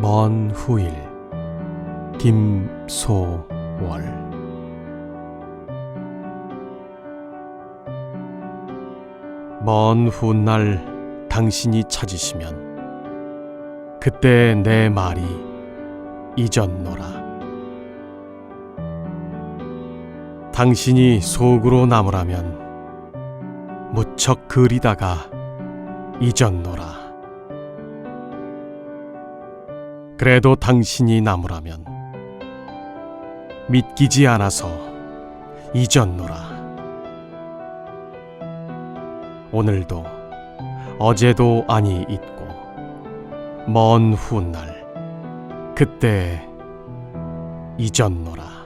먼 후일. 김소월. 먼 훗날 당신이 찾으시면 그때 내 말이 잊었노라. 당신이 속으로 남으라면 무척 그리다가 잊었노라 그래도 당신이 남으라면 믿기지 않아서 잊었노라. 오늘도 어제도 아니 있고 먼 훗날 그때 잊었노라.